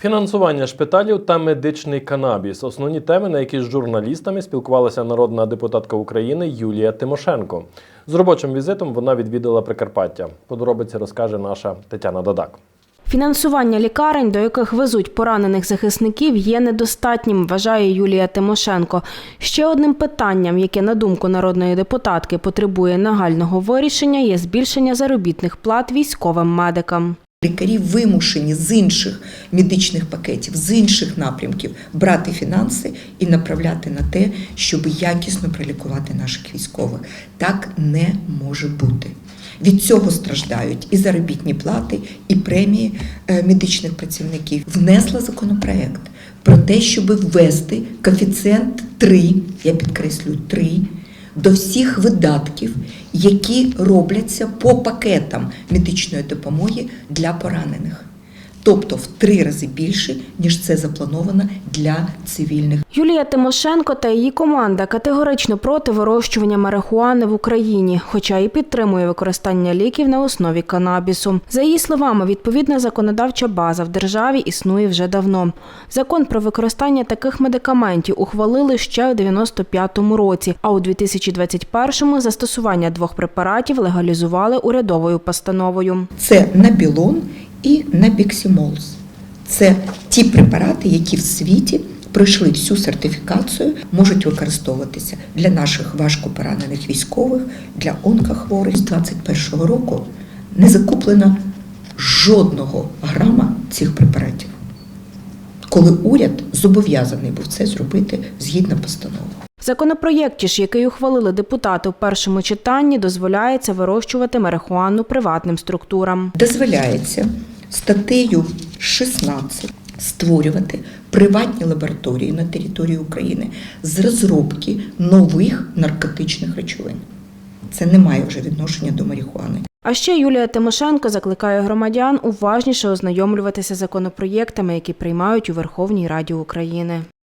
Фінансування шпиталів та медичний канабіс основні теми, на які з журналістами спілкувалася народна депутатка України Юлія Тимошенко. З робочим візитом вона відвідала Прикарпаття. Подробиці розкаже наша Тетяна Дадак. Фінансування лікарень, до яких везуть поранених захисників, є недостатнім, вважає Юлія Тимошенко. Ще одним питанням, яке, на думку народної депутатки, потребує нагального вирішення, є збільшення заробітних плат військовим медикам. Лікарі вимушені з інших медичних пакетів, з інших напрямків брати фінанси і направляти на те, щоб якісно пролікувати наших військових. Так не може бути. Від цього страждають і заробітні плати, і премії е, медичних працівників. Внесла законопроект про те, щоб ввести коефіцієнт 3, я підкреслюю 3, до всіх видатків, які робляться по пакетам медичної допомоги для поранених. Тобто в три рази більше, ніж це заплановано для цивільних. Юлія Тимошенко та її команда категорично проти вирощування марихуани в Україні, хоча і підтримує використання ліків на основі канабісу. За її словами, відповідна законодавча база в державі існує вже давно. Закон про використання таких медикаментів ухвалили ще у 95-му році, а у 2021-му застосування двох препаратів легалізували урядовою постановою. Це набілон і набіксімолз. Це ті препарати, які в світі пройшли всю сертифікацію, можуть використовуватися для наших важкопоранених військових, для онкохворих. З 2021 року не закуплено жодного грама цих препаратів, коли уряд зобов'язаний був це зробити згідно постанови. Законопроєкті ж, який ухвалили депутати в першому читанні, дозволяється вирощувати марихуану приватним структурам. дозволяється статтею 16 створювати приватні лабораторії на території України з розробки нових наркотичних речовин. Це не має вже відношення до марихуани. А ще Юлія Тимошенко закликає громадян уважніше ознайомлюватися законопроєктами, які приймають у Верховній Раді України.